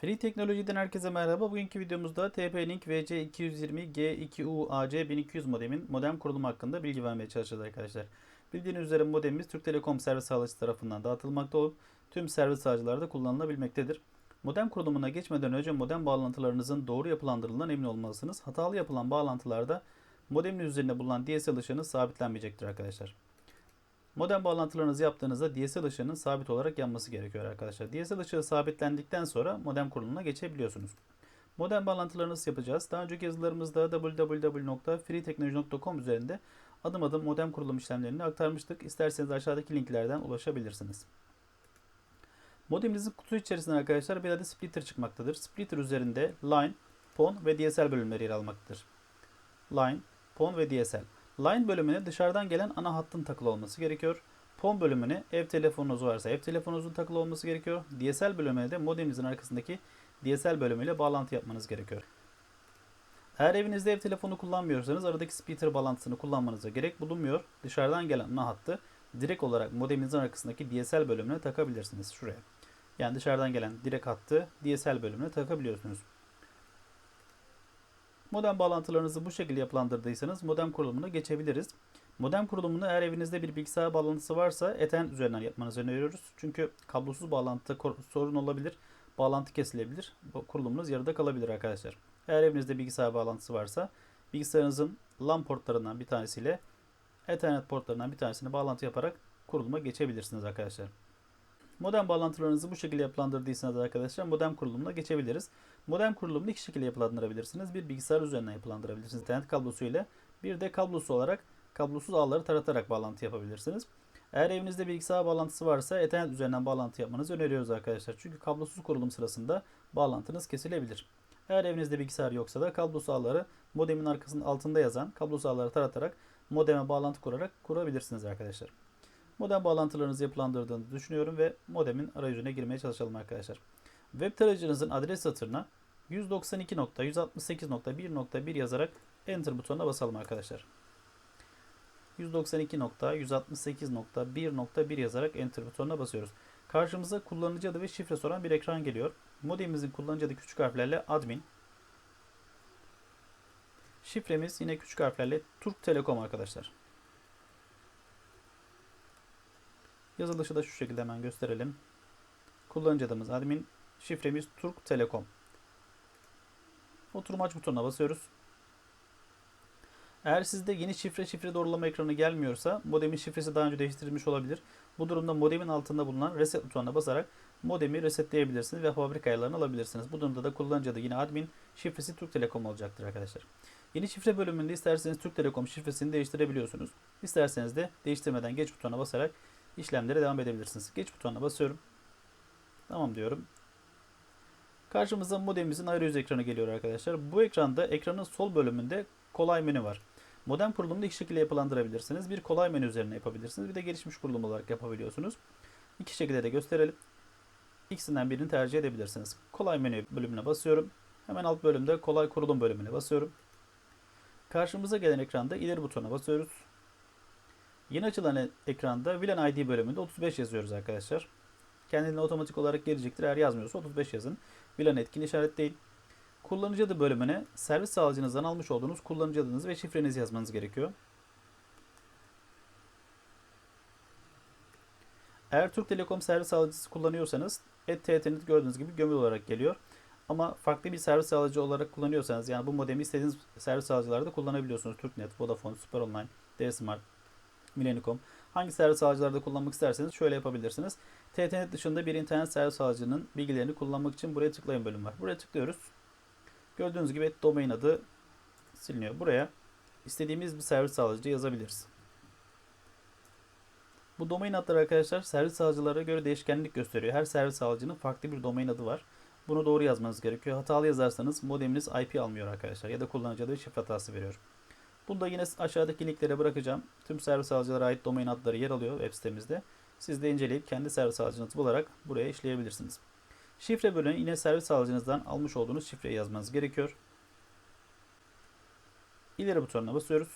Free Teknoloji'den herkese merhaba. Bugünkü videomuzda TP-Link VC220G2U-AC1200 modemin modem kurulumu hakkında bilgi vermeye çalışacağız arkadaşlar. Bildiğiniz üzere modemimiz Türk Telekom servis sağlayıcısı tarafından dağıtılmakta olup tüm servis sağlayıcılarda kullanılabilmektedir. Modem kurulumuna geçmeden önce modem bağlantılarınızın doğru yapılandırıldığından emin olmalısınız. Hatalı yapılan bağlantılarda modemin üzerinde bulunan DSL ışığınız sabitlenmeyecektir arkadaşlar. Modem bağlantılarınızı yaptığınızda DSL ışığının sabit olarak yanması gerekiyor arkadaşlar. DSL ışığı sabitlendikten sonra modem kurulumuna geçebiliyorsunuz. Modem bağlantılarınızı yapacağız. Daha önceki yazılarımızda www.freeteknoloji.com üzerinde adım adım modem kurulum işlemlerini aktarmıştık. İsterseniz aşağıdaki linklerden ulaşabilirsiniz. Modeminizin kutu içerisinden arkadaşlar bir adet splitter çıkmaktadır. Splitter üzerinde line, PON ve DSL bölümleri yer almaktadır. Line, PON ve DSL. Line bölümüne dışarıdan gelen ana hattın takılı olması gerekiyor. PON bölümüne ev telefonunuz varsa ev telefonunuzun takılı olması gerekiyor. DSL bölümüne de modeminizin arkasındaki DSL bölümüyle bağlantı yapmanız gerekiyor. Eğer evinizde ev telefonu kullanmıyorsanız aradaki splitter bağlantısını kullanmanıza gerek bulunmuyor. Dışarıdan gelen ana hattı direkt olarak modeminizin arkasındaki DSL bölümüne takabilirsiniz şuraya. Yani dışarıdan gelen direkt hattı DSL bölümüne takabiliyorsunuz. Modem bağlantılarınızı bu şekilde yapılandırdıysanız modem kurulumuna geçebiliriz. Modem kurulumunu eğer evinizde bir bilgisayar bağlantısı varsa Ethernet üzerinden yapmanızı öneriyoruz. Çünkü kablosuz bağlantıda sorun olabilir. Bağlantı kesilebilir. Kurulumunuz yarıda kalabilir arkadaşlar. Eğer evinizde bilgisayar bağlantısı varsa bilgisayarınızın LAN portlarından bir tanesiyle Ethernet portlarından bir tanesine bağlantı yaparak kuruluma geçebilirsiniz arkadaşlar. Modem bağlantılarınızı bu şekilde yapılandırdıysanız arkadaşlar modem kurulumuna geçebiliriz. Modem kurulumunu iki şekilde yapılandırabilirsiniz. Bir bilgisayar üzerinden yapılandırabilirsiniz internet kablosu ile. Bir de kablosu olarak kablosuz ağları taratarak bağlantı yapabilirsiniz. Eğer evinizde bilgisayar bağlantısı varsa Ethernet üzerinden bağlantı yapmanızı öneriyoruz arkadaşlar. Çünkü kablosuz kurulum sırasında bağlantınız kesilebilir. Eğer evinizde bilgisayar yoksa da kablosuz ağları modemin arkasının altında yazan kablosuz ağları taratarak modeme bağlantı kurarak kurabilirsiniz arkadaşlar. Modem bağlantılarınızı yapılandırdığınızı düşünüyorum ve modemin arayüzüne girmeye çalışalım arkadaşlar. Web tarayıcınızın adres satırına 192.168.1.1 yazarak Enter butonuna basalım arkadaşlar. 192.168.1.1 yazarak Enter butonuna basıyoruz. Karşımıza kullanıcı adı ve şifre soran bir ekran geliyor. Modemimizin kullanıcı adı küçük harflerle admin. Şifremiz yine küçük harflerle Türk Telekom arkadaşlar. Yazılışı da şu şekilde hemen gösterelim. Kullanıcı adımız admin, şifremiz Türk Telekom. Oturum aç butonuna basıyoruz. Eğer sizde yeni şifre şifre doğrulama ekranı gelmiyorsa modemin şifresi daha önce değiştirilmiş olabilir. Bu durumda modemin altında bulunan reset butonuna basarak modemi resetleyebilirsiniz ve fabrika ayarlarını alabilirsiniz. Bu durumda da kullanıcı adı yine admin, şifresi Türk Telekom olacaktır arkadaşlar. Yeni şifre bölümünde isterseniz Türk Telekom şifresini değiştirebiliyorsunuz. İsterseniz de değiştirmeden geç butonuna basarak işlemlere devam edebilirsiniz. Geç butonuna basıyorum. Tamam diyorum. Karşımıza modemimizin arayüz ekranı geliyor arkadaşlar. Bu ekranda ekranın sol bölümünde kolay menü var. Modem kurulumunu iki şekilde yapılandırabilirsiniz. Bir kolay menü üzerine yapabilirsiniz. Bir de gelişmiş kurulum olarak yapabiliyorsunuz. İki şekilde de gösterelim. İkisinden birini tercih edebilirsiniz. Kolay menü bölümüne basıyorum. Hemen alt bölümde kolay kurulum bölümüne basıyorum. Karşımıza gelen ekranda ileri butona basıyoruz. Yeni açılan ekranda VLAN ID bölümünde 35 yazıyoruz arkadaşlar. Kendine otomatik olarak gelecektir. Eğer yazmıyorsa 35 yazın. VLAN etkin işaretleyin. Kullanıcı adı bölümüne servis sağlayıcınızdan almış olduğunuz kullanıcı adınızı ve şifrenizi yazmanız gerekiyor. Eğer Türk Telekom servis sağlayıcısı kullanıyorsanız @tnet gördüğünüz gibi gömülü olarak geliyor. Ama farklı bir servis sağlayıcı olarak kullanıyorsanız yani bu modemi istediğiniz servis sağlayıcılarda kullanabiliyorsunuz. Türknet, Vodafone, Super Online, D-Smart, Millennium. Hangi servis sağlayıcılarda kullanmak isterseniz şöyle yapabilirsiniz. TTNet dışında bir internet servis sağlayıcının bilgilerini kullanmak için buraya tıklayın bölüm var. Buraya tıklıyoruz. Gördüğünüz gibi domain adı siliniyor. Buraya istediğimiz bir servis sağlayıcı yazabiliriz. Bu domain adları arkadaşlar servis sağlayıcılara göre değişkenlik gösteriyor. Her servis sağlayıcının farklı bir domain adı var. Bunu doğru yazmanız gerekiyor. Hatalı yazarsanız modeminiz IP almıyor arkadaşlar ya da kullanıcı adı şifre hatası veriyor. Bunu da yine aşağıdaki linklere bırakacağım. Tüm servis alıcılara ait domain adları yer alıyor web sitemizde. Siz de inceleyip kendi servis alıcınızı bularak buraya işleyebilirsiniz. Şifre bölümüne yine servis alıcınızdan almış olduğunuz şifreyi yazmanız gerekiyor. İleri butonuna basıyoruz.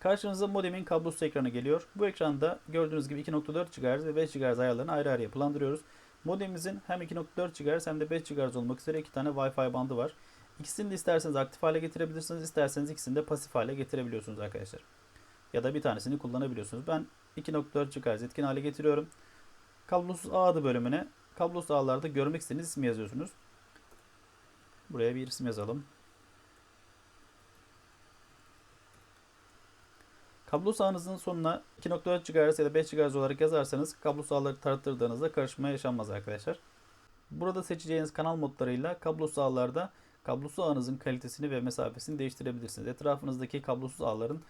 Karşınıza modemin kablosuz ekranı geliyor. Bu ekranda gördüğünüz gibi 2.4 GHz ve 5 GHz ayarlarını ayrı ayrı yapılandırıyoruz. Modemimizin hem 2.4 GHz hem de 5 GHz olmak üzere iki tane Wi-Fi bandı var. İkisini de isterseniz aktif hale getirebilirsiniz. isterseniz ikisini de pasif hale getirebiliyorsunuz arkadaşlar. Ya da bir tanesini kullanabiliyorsunuz. Ben 2.4 GHz etkin hale getiriyorum. Kablosuz ağ adı bölümüne kablosuz ağlarda görmek istediğiniz ismi yazıyorsunuz. Buraya bir isim yazalım. Kablo ağınızın sonuna 2.4 GHz ya da 5 GHz olarak yazarsanız kablo ağları tarattırdığınızda karışma yaşanmaz arkadaşlar. Burada seçeceğiniz kanal modlarıyla kablosuz ağlarda kablosuz ağınızın kalitesini ve mesafesini değiştirebilirsiniz. Etrafınızdaki kablosuz ağların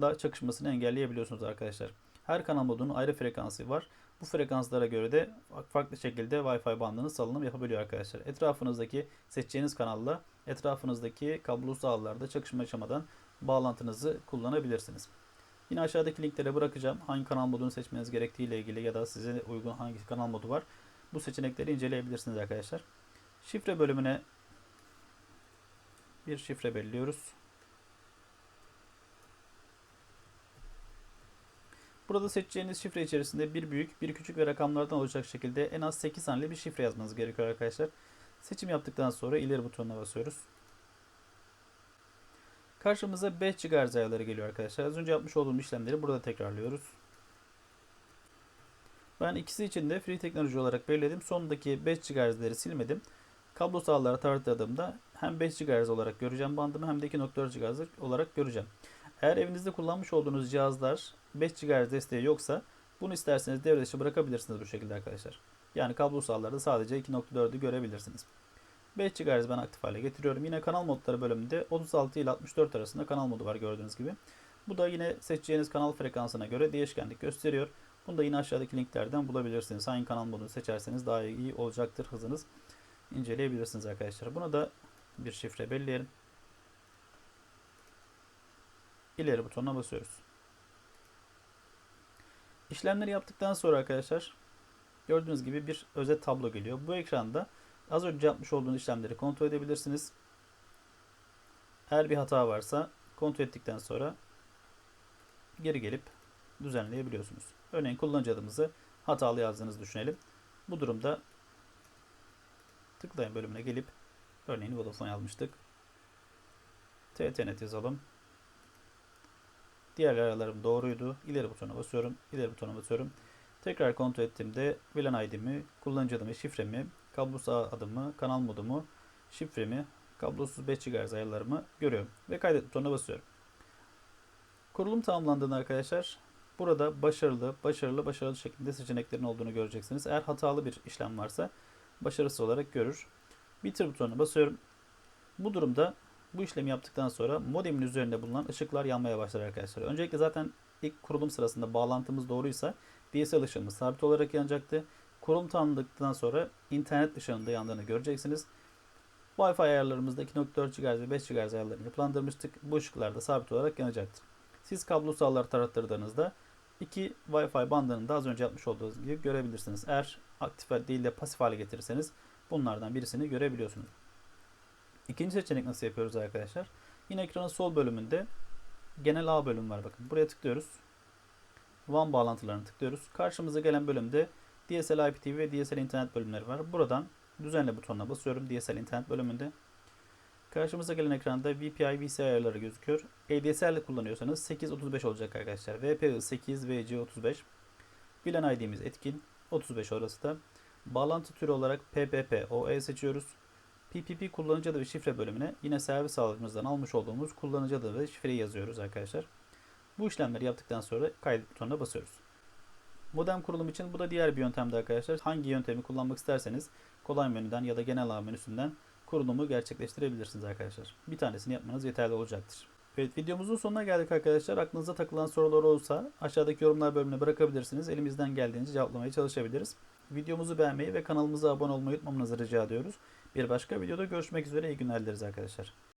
da çakışmasını engelleyebiliyorsunuz arkadaşlar. Her kanal modunun ayrı frekansı var. Bu frekanslara göre de farklı şekilde Wi-Fi bandını salınım yapabiliyor arkadaşlar. Etrafınızdaki seçeceğiniz kanalla etrafınızdaki kablosuz ağlarda çakışma yaşamadan bağlantınızı kullanabilirsiniz. Yine aşağıdaki linklere bırakacağım. Hangi kanal modunu seçmeniz gerektiği ile ilgili ya da size uygun hangi kanal modu var. Bu seçenekleri inceleyebilirsiniz arkadaşlar. Şifre bölümüne bir şifre belirliyoruz. Burada seçeceğiniz şifre içerisinde bir büyük, bir küçük ve rakamlardan olacak şekilde en az 8 haneli bir şifre yazmanız gerekiyor arkadaşlar. Seçim yaptıktan sonra ileri butonuna basıyoruz. Karşımıza 5 GHz ayarları geliyor arkadaşlar. Az önce yapmış olduğum işlemleri burada tekrarlıyoruz. Ben ikisi için de free teknoloji olarak belirledim. Sondaki 5 GHz'leri silmedim. Kablo sağları tarttırdığımda hem 5 GHz olarak göreceğim bandımı hem de 2.4 GHz olarak göreceğim. Eğer evinizde kullanmış olduğunuz cihazlar 5 GHz desteği yoksa bunu isterseniz devre dışı bırakabilirsiniz bu şekilde arkadaşlar. Yani kablo sağlarda sadece 2.4'ü görebilirsiniz. 5 GHz ben aktif hale getiriyorum. Yine kanal modları bölümünde 36 ile 64 arasında kanal modu var gördüğünüz gibi. Bu da yine seçeceğiniz kanal frekansına göre değişkenlik gösteriyor. Bunu da yine aşağıdaki linklerden bulabilirsiniz. Hangi kanal modunu seçerseniz daha iyi olacaktır hızınız. inceleyebilirsiniz arkadaşlar. Buna da bir şifre belirleyelim. İleri butonuna basıyoruz. İşlemleri yaptıktan sonra arkadaşlar gördüğünüz gibi bir özet tablo geliyor. Bu ekranda Az önce yapmış olduğunuz işlemleri kontrol edebilirsiniz. Eğer bir hata varsa kontrol ettikten sonra geri gelip düzenleyebiliyorsunuz. Örneğin kullanıcı adımızı hatalı yazdığınızı düşünelim. Bu durumda tıklayan bölümüne gelip örneğin Vodafone yazmıştık. TTNet yazalım. Diğer aralarım doğruydu. İleri butona basıyorum. İleri butona basıyorum. Tekrar kontrol ettiğimde VLAN ID'mi, kullanıcı adımı, şifremi kablosuz adımı, kanal modumu, şifremi, kablosuz 5 GHz ayarlarımı görüyorum. Ve kaydet butonuna basıyorum. Kurulum tamamlandığında arkadaşlar burada başarılı, başarılı, başarılı şeklinde seçeneklerin olduğunu göreceksiniz. Eğer hatalı bir işlem varsa başarısız olarak görür. Bitir butonuna basıyorum. Bu durumda bu işlemi yaptıktan sonra modemin üzerinde bulunan ışıklar yanmaya başlar arkadaşlar. Öncelikle zaten ilk kurulum sırasında bağlantımız doğruysa DSL ışığımız sabit olarak yanacaktı. Kurum tanıdıktan sonra internet ışığında yandığını göreceksiniz. Wi-Fi ayarlarımızda 2.4 GHz ve 5 GHz ayarlarını yapılandırmıştık. Bu ışıklar da sabit olarak yanacaktır. Siz kablosuz ağları tarattırdığınızda iki Wi-Fi bandını da az önce yapmış olduğunuz gibi görebilirsiniz. Eğer aktif değil de pasif hale getirirseniz bunlardan birisini görebiliyorsunuz. İkinci seçenek nasıl yapıyoruz arkadaşlar? Yine ekranın sol bölümünde genel ağ bölümü var bakın. Buraya tıklıyoruz. WAN bağlantılarını tıklıyoruz. Karşımıza gelen bölümde DSL IPTV ve DSL internet bölümleri var. Buradan düzenle butonuna basıyorum DSL internet bölümünde. Karşımıza gelen ekranda VPI VC ayarları gözüküyor. ADSL kullanıyorsanız 835 olacak arkadaşlar. VPI 8 VC 35. VLAN ID'miz etkin. 35 orası da. Bağlantı türü olarak PPP OE seçiyoruz. PPP kullanıcı adı ve şifre bölümüne yine servis ağımızdan almış olduğumuz kullanıcı adı ve şifreyi yazıyoruz arkadaşlar. Bu işlemleri yaptıktan sonra kaydet butonuna basıyoruz. Modem kurulum için bu da diğer bir yöntemdi arkadaşlar. Hangi yöntemi kullanmak isterseniz kolay menüden ya da genel ağ menüsünden kurulumu gerçekleştirebilirsiniz arkadaşlar. Bir tanesini yapmanız yeterli olacaktır. Evet videomuzun sonuna geldik arkadaşlar. Aklınıza takılan sorular olursa aşağıdaki yorumlar bölümüne bırakabilirsiniz. Elimizden geldiğince cevaplamaya çalışabiliriz. Videomuzu beğenmeyi ve kanalımıza abone olmayı unutmamanızı rica ediyoruz. Bir başka videoda görüşmek üzere. İyi günler dileriz arkadaşlar.